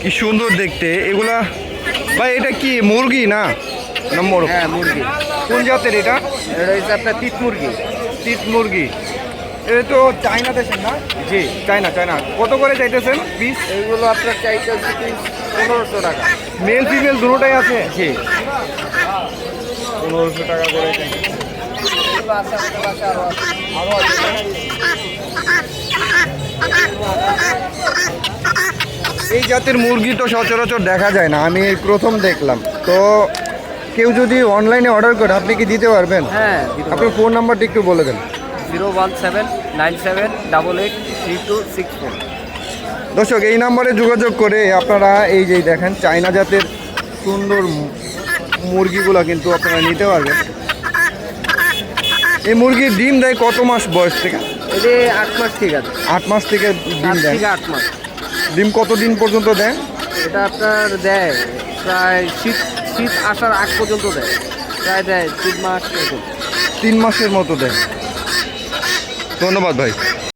কি সুন্দর দেখতে। এগুলা ভাই এটা কি মুরগি না? নম্বর। হ্যাঁ মুরগি। কোন জাতের এটা? এটা হচ্ছে আপনার তিত মুরগি। তিত মুরগি। এটা তো চায়না দেশের না? জি। China China. কত করে চাইতেছেন? পিস? এগুলো আপনার চাইতেছে পিস পনেরোশো টাকা। মেল ফিমেল দুটোটাই আছে? জি। পনেরোশো টাকা করে। চাই এগুলো আছে আপনার কাছে আরও আরও এই জাতের মুরগি তো সচরাচর দেখা যায় না আমি প্রথম দেখলাম। তো কেউ যদি অনলাইনে অর্ডার করে আপনি কি দিতে পারবেন? হ্যাঁ আপনার ফোন নাম্বারটা একটু বলে দেন। Zero one seven nine seven double eight three two six four. দর্শক এই নাম্বারে যোগাযোগ করে আপনারা এই যে দেখেন চায়না জাতের সুন্দর মুরগিগুলো কিন্তু আপনারা নিতে পারবেন। এই মুরগির ডিম দেয় কত মাস বয়স থেকে? এটি আট মাস ঠিক আছে। আট মাস থেকে ডিম দেয়? আট মাস। ডিম কত দিন পর্যন্ত দেয়? এটা আপনার দেয় প্রায় শীত শীত আসার আগ পর্যন্ত দেয়। প্রায় দেয় তিন মাস তিন মাসের মতো দেয়। ধন্যবাদ ভাই।